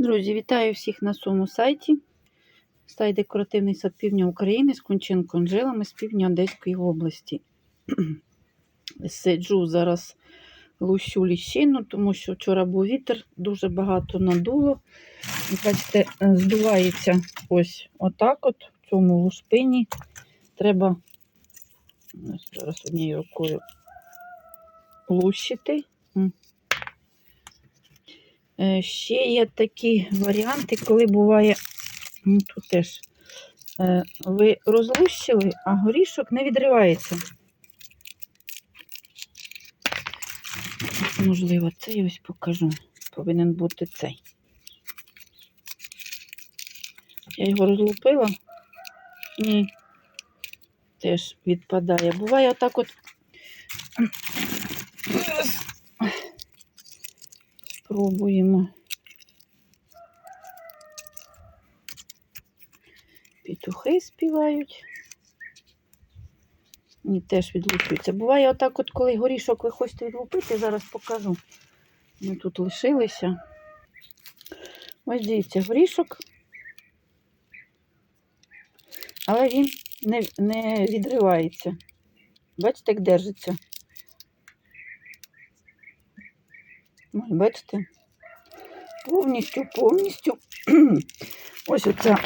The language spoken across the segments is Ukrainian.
Друзі, вітаю всіх на своєму сайті. Сайт Декоративний сад Півдня України з Кунченко Анжелами з півдня Одеської області. Сиджу зараз лущу ліщину, тому що вчора був вітер, дуже багато надуло. Бачите, здувається ось отак от в цьому лушпині. Треба зараз однією рукою лущити. Е, Ще є такі варіанти, коли буває, ну, тут теж е, ви розлущили, а горішок не відривається. Можливо, цей ось покажу. Повинен бути цей. Я його розлупила. Ні. Теж відпадає. Буває отак от. Спробуємо. Петухи співають. Ні, теж відлупуються. Буває отак, от, коли горішок ви хочете відлупити, зараз покажу. Ми тут лишилися. Ось дивіться, горішок. Але він не, не відривається. Бачите, як держиться. Бачите? Повністю, повністю. Ось оця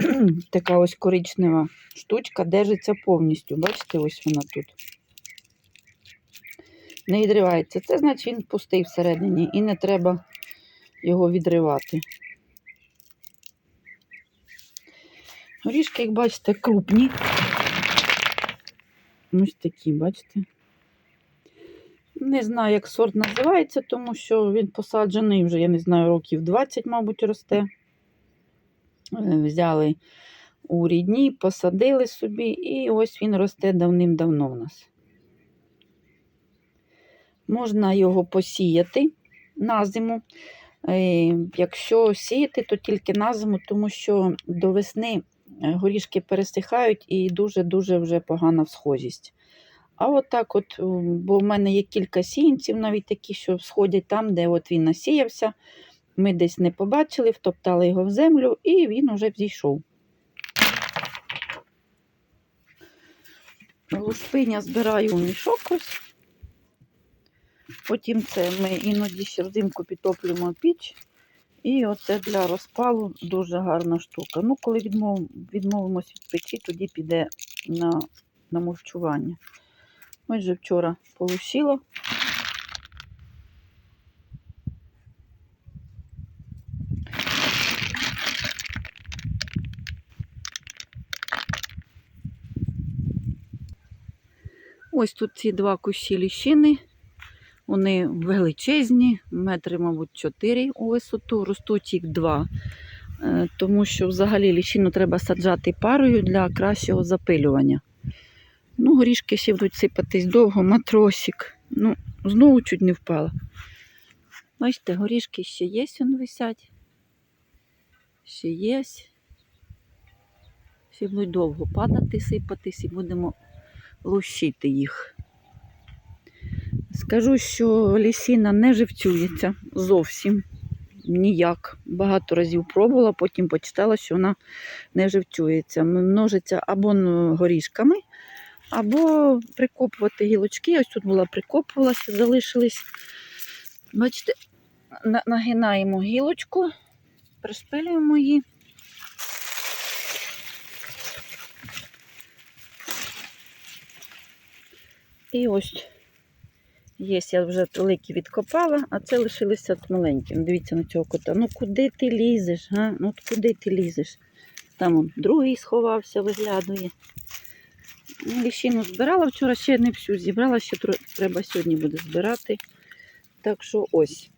така ось коричнева штучка держиться повністю. Бачите, ось вона тут. Не відривається. Це значить він пустий всередині і не треба його відривати. Горішки, як бачите, крупні. Ось такі, бачите. Не знаю, як сорт називається, тому що він посаджений вже, я не знаю, років 20, мабуть, росте. Е, Взяли у рідні, посадили собі, і ось він росте давним-давно в нас. Можна його посіяти на зиму. Е, Якщо сіяти, то тільки на зиму, тому що до весни е, горішки пересихають і дуже-дуже вже погана всхожість. А от так от, бо в мене є кілька сіянців, навіть такі, що сходять там, де от він насіявся. Ми десь не побачили, втоптали його в землю, і він уже взійшов. Лушпиня збираю у мішок ось. Потім це ми іноді ще взимку підтоплюємо піч. І оце для розпалу дуже гарна штука. Ну, коли відмов... відмовимося від печі, тоді піде на, на мовчування. Ось же вчора полущила. Ось тут ці два кущі ліщини. Вони величезні, метри, мабуть, 4 у висоту, ростуть їх два. Е, Тому що взагалі ліщину треба саджати парою для кращого запилювання. Ну, горішки ще будуть сипатись довго, матросик. Ну, знову чуть не впала. Бачите, горішки ще є, он висять. Ще є. Ще будуть довго падати, сипатись і будемо лущити їх. Скажу, що лісіна не живцюється зовсім ніяк. Багато разів пробувала, потім почитала, що вона не живцюється. Множиться або горішками, або прикопувати гілочки. Ось тут була прикопувалася, залишились. Бачите, нагинаємо гілочку, пришпилюємо її. І ось є, я вже великі відкопала, а це лишилися. Ну, Дивіться на цього кота. Ну куди ти лізеш? га? Ну куди ти лізеш? Там он, другий сховався, виглядує. Ну, Ліщину збирала вчора, ще не всю зібрала, ще треба сьогодні буде збирати. Так що ось.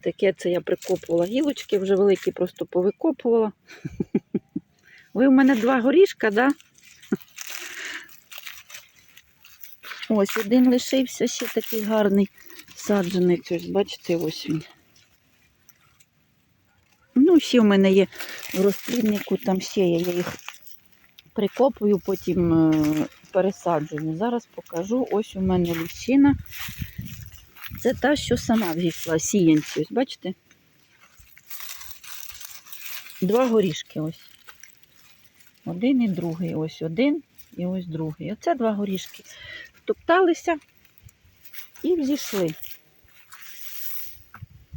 Таке це я прикопувала гілочки, вже великі просто повикопувала. Ви у мене два горішка, да? Ось один лишився ще такий гарний саджений. Ось, бачите, ось він. Ну, ще в мене є в розпліднику, там ще є, я їх прикопую, потім е, пересаджую. Зараз покажу. Ось у мене ліщина. Це та, що сама взійшла, сіянці. Ось бачите? два горішки ось. Один і другий. Ось один і ось другий. Оце два горішки. Втопталися і взійшли.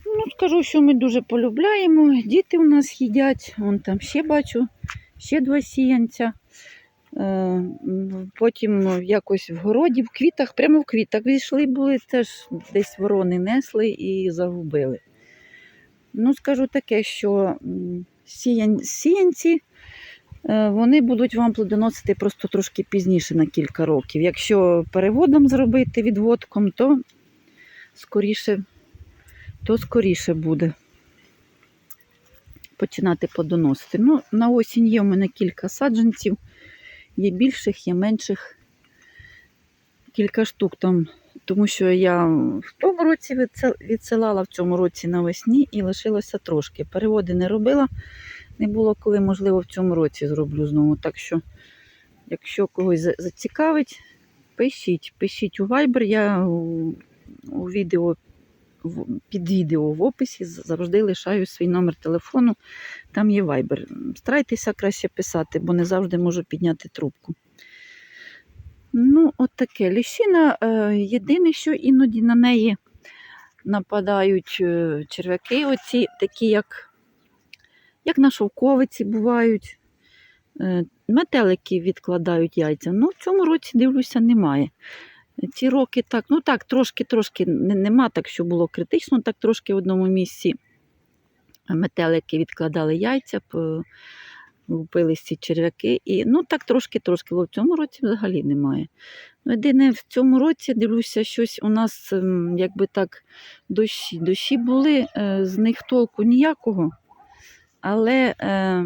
Ну, скажу, що ми дуже полюбляємо. Діти у нас їдять. Вон там ще бачу, ще два сіянця. Е, Потім якось в городі, в квітах, прямо в квітах війшли, були, теж десь ворони несли і загубили. Ну, скажу таке, що сіянці е, вони будуть вам плодоносити просто трошки пізніше на кілька років. Якщо переводом зробити відводком, то скоріше, то скоріше буде починати плодоносити. Ну, на осінь є в мене кілька саджанців, є більших, є менших. Кілька штук там, тому що я в тому році відсилала, в цьому році навесні і лишилося трошки. Переводи не робила, не було коли, можливо, в цьому році зроблю знову. Так що, якщо когось зацікавить, пишіть, пишіть у Viber. Я у, відео, під відео в описі завжди лишаю свій номер телефону. Там є Viber. Старайтеся краще писати, бо не завжди можу підняти трубку. Ну, от таке. Ліщина, е, єдине, що іноді на неї нападають е, черв'яки, оці такі, як, як на шовковиці бувають. Е, метелики відкладають яйця. Ну, в цьому році, дивлюся, немає. Ці роки так, ну так, трошки-трошки нема так, що було критично, так трошки в одному місці метелики відкладали яйця, лупились ці черв'яки. І, ну так трошки-трошки, але в цьому році взагалі немає. Ну, єдине, в цьому році дивлюся, щось у нас ем, якби так дощі. Дощі були, е, з них толку ніякого, але е,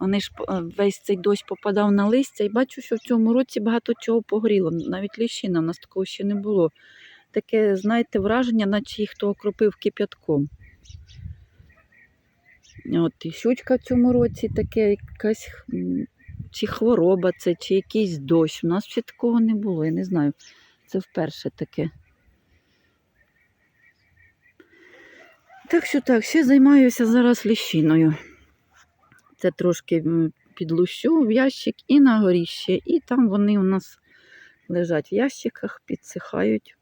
вони ж е, весь цей дощ попадав на листя, і бачу, що в цьому році багато чого погоріло. Навіть ліщина, в нас такого ще не було. Таке, знаєте, враження, наче їх хто окропив кип'ятком. От і щучка в цьому році таке якась чи хвороба це, чи якийсь дощ. У нас ще такого не було, я не знаю. Це вперше таке. Так що так, ще займаюся зараз ліщиною. Це трошки підлущу в ящик і на горіще. І там вони у нас лежать в ящиках, підсихають.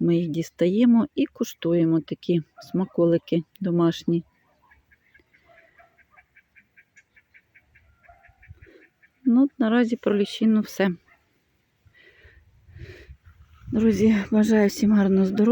Ми їх дістаємо і куштуємо такі смаколики домашні. Ну, наразі про ліщину все. Друзі, бажаю всім гарного здоров'я.